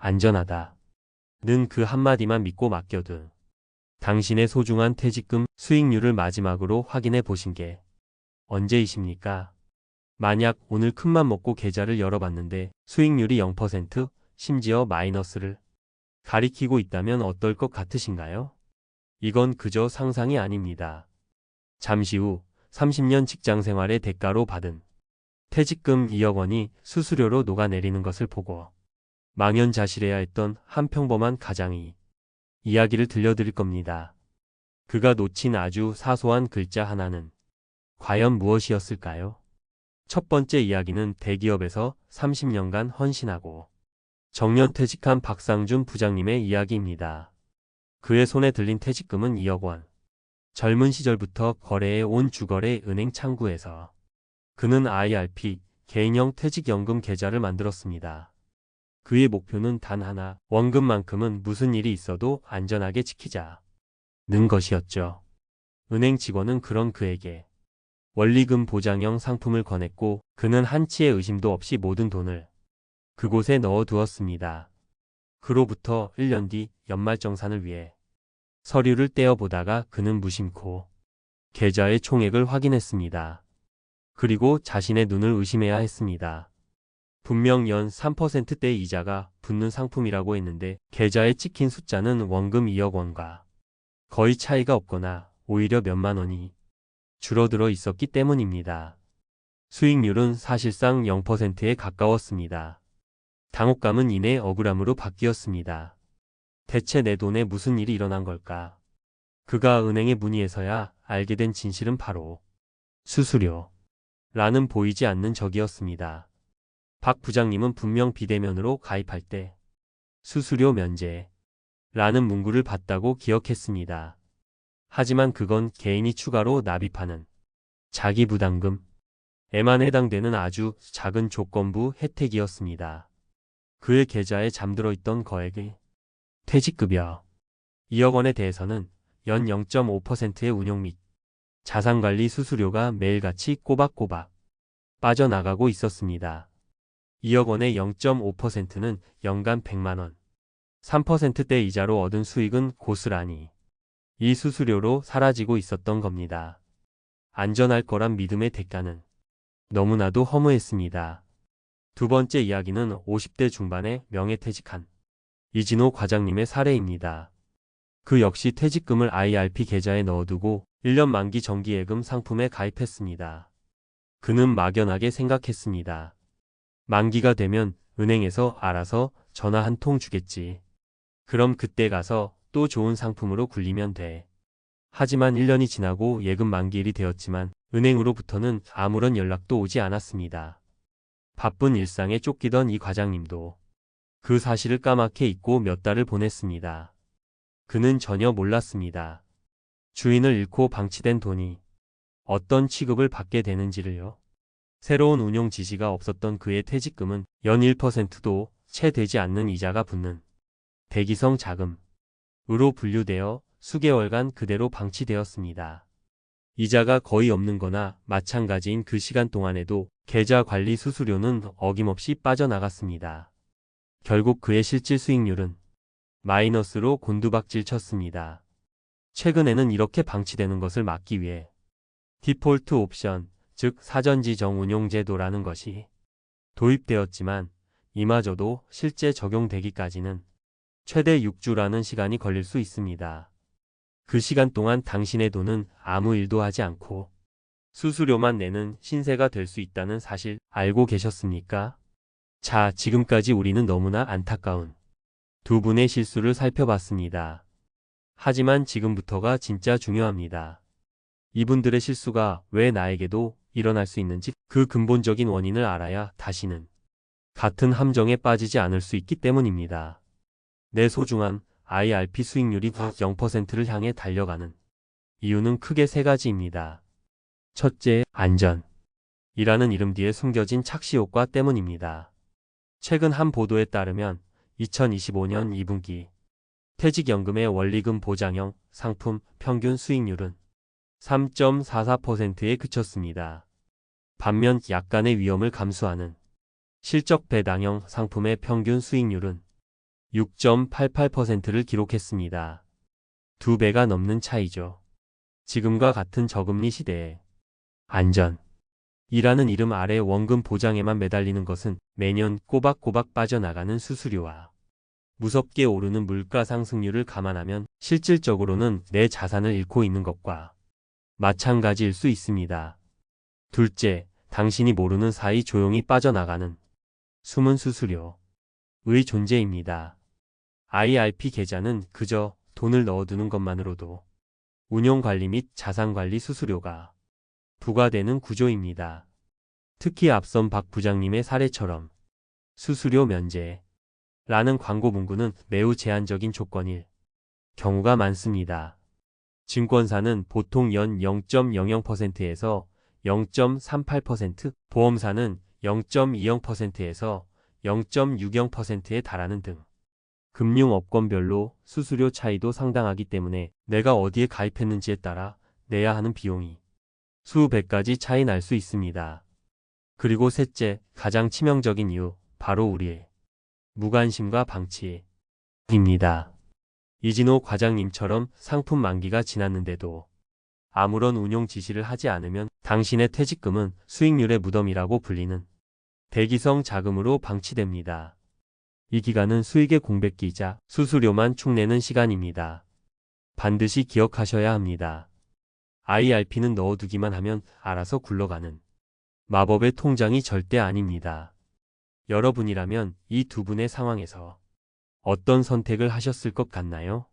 안전하다. 는 그 한마디만 믿고 맡겨둔 당신의 소중한 퇴직금 수익률을 마지막으로 확인해 보신 게 언제이십니까? 만약 오늘 큰맘 먹고 계좌를 열어봤는데 수익률이 0% 심지어 마이너스를 가리키고 있다면 어떨 것 같으신가요? 이건 그저 상상이 아닙니다. 잠시 후 30년 직장 생활의 대가로 받은 퇴직금 2억 원이 수수료로 녹아내리는 것을 보고 망연자실해야 했던 한 평범한 가장이 이야기를 들려드릴 겁니다. 그가 놓친 아주 사소한 글자 하나는 과연 무엇이었을까요? 첫 번째 이야기는 대기업에서 30년간 헌신하고 정년퇴직한 박상준 부장님의 이야기입니다. 그의 손에 들린 퇴직금은 2억 원. 젊은 시절부터 거래해 온 주거래 은행 창구에서 그는 IRP 개인형 퇴직연금 계좌를 만들었습니다. 그의 목표는 단 하나, 원금만큼은 무슨 일이 있어도 안전하게 지키자. 는 것이었죠. 은행 직원은 그런 그에게 원리금 보장형 상품을 권했고 그는 한치의 의심도 없이 모든 돈을 그곳에 넣어 두었습니다. 그로부터 1년 뒤 연말정산을 위해 서류를 떼어보다가 그는 무심코 계좌의 총액을 확인했습니다. 그리고 자신의 눈을 의심해야 했습니다. 분명 연 3%대 이자가 붙는 상품이라고 했는데 계좌에 찍힌 숫자는 원금 2억 원과 거의 차이가 없거나 오히려 몇만 원이 줄어들어 있었기 때문입니다. 수익률은 사실상 0%에 가까웠습니다. 당혹감은 이내 억울함으로 바뀌었습니다. 대체 내 돈에 무슨 일이 일어난 걸까? 그가 은행에 문의해서야 알게 된 진실은 바로 수수료 라는 보이지 않는 적이었습니다. 박 부장님은 분명 비대면으로 가입할 때 수수료 면제 라는 문구를 봤다고 기억했습니다. 하지만 그건 개인이 추가로 납입하는 자기 부담금 에만 해당되는 아주 작은 조건부 혜택이었습니다. 그의 계좌에 잠들어 있던 거액의 퇴직급여 2억 원에 대해서는 연 0.5%의 운용 및 자산관리 수수료가 매일같이 꼬박꼬박 빠져나가고 있었습니다. 2억 원의 0.5%는 연간 100만 원, 3%대 이자로 얻은 수익은 고스란히 이 수수료로 사라지고 있었던 겁니다. 안전할 거란 믿음의 대가는 너무나도 허무했습니다. 두 번째 이야기는 50대 중반의 명예퇴직한 이진호 과장님의 사례입니다. 그 역시 퇴직금을 IRP 계좌에 넣어두고 1년 만기 정기예금 상품에 가입했습니다. 그는 막연하게 생각했습니다. 만기가 되면 은행에서 알아서 전화 한 통 주겠지. 그럼 그때 가서 또 좋은 상품으로 굴리면 돼. 하지만 1년이 지나고 예금 만기일이 되었지만 은행으로부터는 아무런 연락도 오지 않았습니다. 바쁜 일상에 쫓기던 이 과장님도 그 사실을 까맣게 잊고 몇 달을 보냈습니다. 그는 전혀 몰랐습니다. 주인을 잃고 방치된 돈이 어떤 취급을 받게 되는지를요. 새로운 운용 지시가 없었던 그의 퇴직금은 연 1%도 채 되지 않는 이자가 붙는 대기성 자금으로 분류되어 수개월간 그대로 방치되었습니다. 이자가 거의 없는 거나 마찬가지인 그 시간 동안에도 계좌 관리 수수료는 어김없이 빠져나갔습니다. 결국 그의 실질 수익률은 마이너스로 곤두박질 쳤습니다. 최근에는 이렇게 방치되는 것을 막기 위해 디폴트 옵션, 즉 사전지정 운용 제도라는 것이 도입되었지만 이마저도 실제 적용되기까지는 최대 6주라는 시간이 걸릴 수 있습니다. 그 시간 동안 당신의 돈은 아무 일도 하지 않고 수수료만 내는 신세가 될 수 있다는 사실 알고 계셨습니까? 자, 지금까지 우리는 너무나 안타까운 두 분의 실수를 살펴봤습니다. 하지만 지금부터가 진짜 중요합니다. 이분들의 실수가 왜 나에게도 일어날 수 있는지 그 근본적인 원인을 알아야 다시는 같은 함정에 빠지지 않을 수 있기 때문입니다. 내 소중한 IRP 수익률이 0%를 향해 달려가는 이유는 크게 세 가지입니다. 첫째, 안전. 이라는 이름 뒤에 숨겨진 착시 효과 때문입니다. 최근 한 보도에 따르면 2025년 2분기 퇴직연금의 원리금 보장형 상품 평균 수익률은 3.44%에 그쳤습니다. 반면 약간의 위험을 감수하는 실적 배당형 상품의 평균 수익률은 6.88%를 기록했습니다. 두 배가 넘는 차이죠. 지금과 같은 저금리 시대에 안전 이라는 이름 아래 원금 보장에만 매달리는 것은 매년 꼬박꼬박 빠져나가는 수수료와 무섭게 오르는 물가 상승률을 감안하면 실질적으로는 내 자산을 잃고 있는 것과 마찬가지일 수 있습니다. 둘째, 당신이 모르는 사이 조용히 빠져나가는 숨은 수수료의 존재입니다. IRP 계좌는 그저 돈을 넣어두는 것만으로도 운용관리 및 자산관리 수수료가 부과되는 구조입니다. 특히 앞선 박 부장님의 사례처럼 수수료 면제 라는 광고 문구는 매우 제한적인 조건일 경우가 많습니다. 증권사는 보통 연 0.00%에서 0.38%, 보험사는 0.20%에서 0.60%에 달하는 등 금융업권별로 수수료 차이도 상당하기 때문에 내가 어디에 가입했는지에 따라 내야 하는 비용이 수백 가지 차이 날 수 있습니다. 그리고 셋째, 가장 치명적인 이유, 바로 우리의 무관심과 방치입니다. 이진호 과장님처럼 상품 만기가 지났는데도 아무런 운용 지시를 하지 않으면 당신의 퇴직금은 수익률의 무덤이라고 불리는 대기성 자금으로 방치됩니다. 이 기간은 수익의 공백기이자 수수료만 축내는 시간입니다. 반드시 기억하셔야 합니다. IRP는 넣어두기만 하면 알아서 굴러가는 마법의 통장이 절대 아닙니다. 여러분이라면 이 두 분의 상황에서 어떤 선택을 하셨을 것 같나요?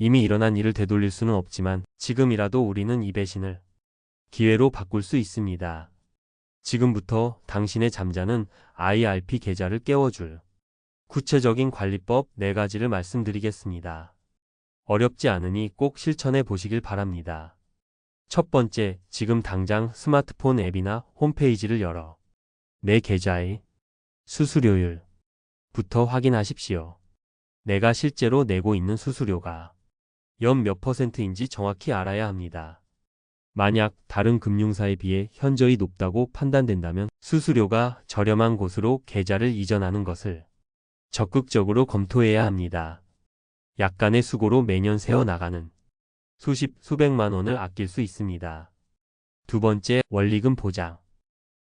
이미 일어난 일을 되돌릴 수는 없지만 지금이라도 우리는 이 배신을 기회로 바꿀 수 있습니다. 지금부터 당신의 잠자는 IRP 계좌를 깨워줄 구체적인 관리법 4가지를 말씀드리겠습니다. 어렵지 않으니 꼭 실천해 보시길 바랍니다. 첫 번째, 지금 당장 스마트폰 앱이나 홈페이지를 열어 내 계좌의 수수료율부터 확인하십시오. 내가 실제로 내고 있는 수수료가 연 몇 퍼센트인지 정확히 알아야 합니다. 만약 다른 금융사에 비해 현저히 높다고 판단된다면 수수료가 저렴한 곳으로 계좌를 이전하는 것을 적극적으로 검토해야 합니다. 약간의 수고로 매년 세어나가는 수십, 수백만 원을 아낄 수 있습니다. 두 번째, 원리금 보장.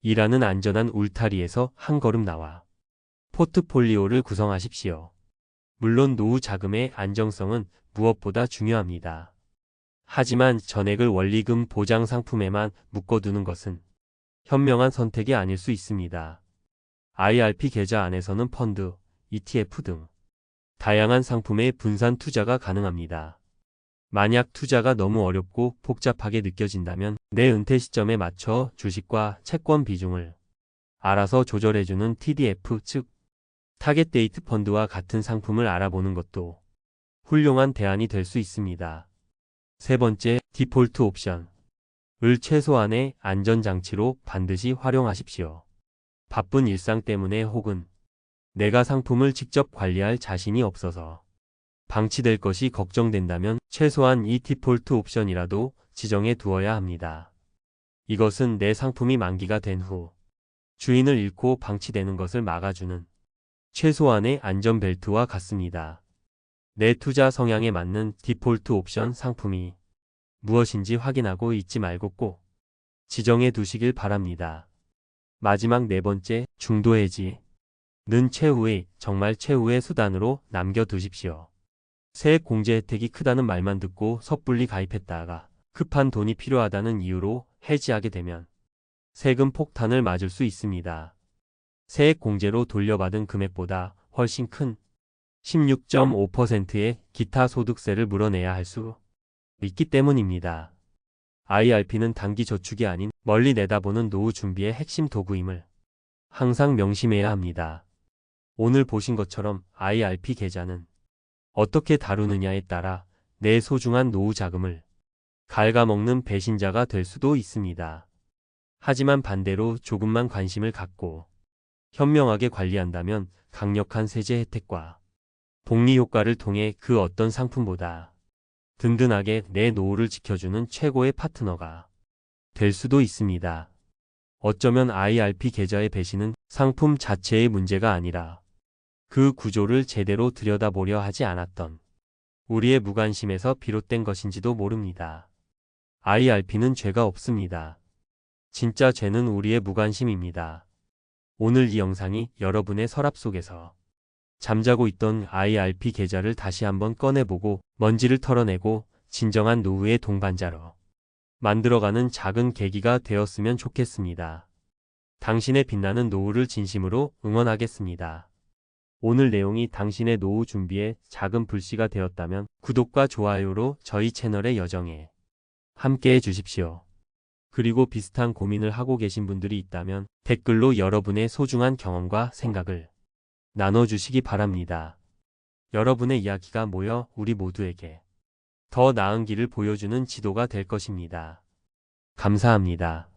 이라는 안전한 울타리에서 한 걸음 나와 포트폴리오를 구성하십시오. 물론 노후 자금의 안정성은 무엇보다 중요합니다. 하지만 전액을 원리금 보장 상품에만 묶어두는 것은 현명한 선택이 아닐 수 있습니다. IRP 계좌 안에서는 펀드, ETF 등 다양한 상품의 분산 투자가 가능합니다. 만약 투자가 너무 어렵고 복잡하게 느껴진다면 내 은퇴 시점에 맞춰 주식과 채권 비중을 알아서 조절해주는 TDF 즉 타겟 데이트 펀드와 같은 상품을 알아보는 것도 훌륭한 대안이 될 수 있습니다. 세 번째, 디폴트 옵션. 을 최소한의 안전장치로 반드시 활용하십시오. 바쁜 일상 때문에 혹은 내가 상품을 직접 관리할 자신이 없어서 방치될 것이 걱정된다면 최소한 이 디폴트 옵션이라도 지정해 두어야 합니다. 이것은 내 상품이 만기가 된 후 주인을 잃고 방치되는 것을 막아주는 최소한의 안전벨트와 같습니다. 내 투자 성향에 맞는 디폴트 옵션 상품이 무엇인지 확인하고 잊지 말고 꼭 지정해 두시길 바랍니다. 마지막 네 번째, 중도 해지. 는 최후의, 정말 최후의 수단으로 남겨두십시오. 세액 공제 혜택이 크다는 말만 듣고 섣불리 가입했다가 급한 돈이 필요하다는 이유로 해지하게 되면 세금 폭탄을 맞을 수 있습니다. 세액 공제로 돌려받은 금액보다 훨씬 큰 16.5%의 기타 소득세를 물어내야 할 수 있기 때문입니다. IRP는 단기 저축이 아닌 멀리 내다보는 노후 준비의 핵심 도구임을 항상 명심해야 합니다. 오늘 보신 것처럼 IRP 계좌는 어떻게 다루느냐에 따라 내 소중한 노후 자금을 갉아먹는 배신자가 될 수도 있습니다. 하지만 반대로 조금만 관심을 갖고 현명하게 관리한다면 강력한 세제 혜택과 복리 효과를 통해 그 어떤 상품보다 든든하게 내 노후를 지켜주는 최고의 파트너가 될 수도 있습니다. 어쩌면 IRP 계좌의 배신은 상품 자체의 문제가 아니라 그 구조를 제대로 들여다보려 하지 않았던 우리의 무관심에서 비롯된 것인지도 모릅니다. IRP는 죄가 없습니다. 진짜 죄는 우리의 무관심입니다. 오늘 이 영상이 여러분의 서랍 속에서 잠자고 있던 IRP 계좌를 다시 한번 꺼내보고 먼지를 털어내고 진정한 노후의 동반자로 만들어가는 작은 계기가 되었으면 좋겠습니다. 당신의 빛나는 노후를 진심으로 응원하겠습니다. 오늘 내용이 당신의 노후 준비에 작은 불씨가 되었다면 구독과 좋아요로 저희 채널의 여정에 함께 해 주십시오. 그리고 비슷한 고민을 하고 계신 분들이 있다면 댓글로 여러분의 소중한 경험과 생각을 나눠주시기 바랍니다. 여러분의 이야기가 모여 우리 모두에게 더 나은 길을 보여주는 지도가 될 것입니다. 감사합니다.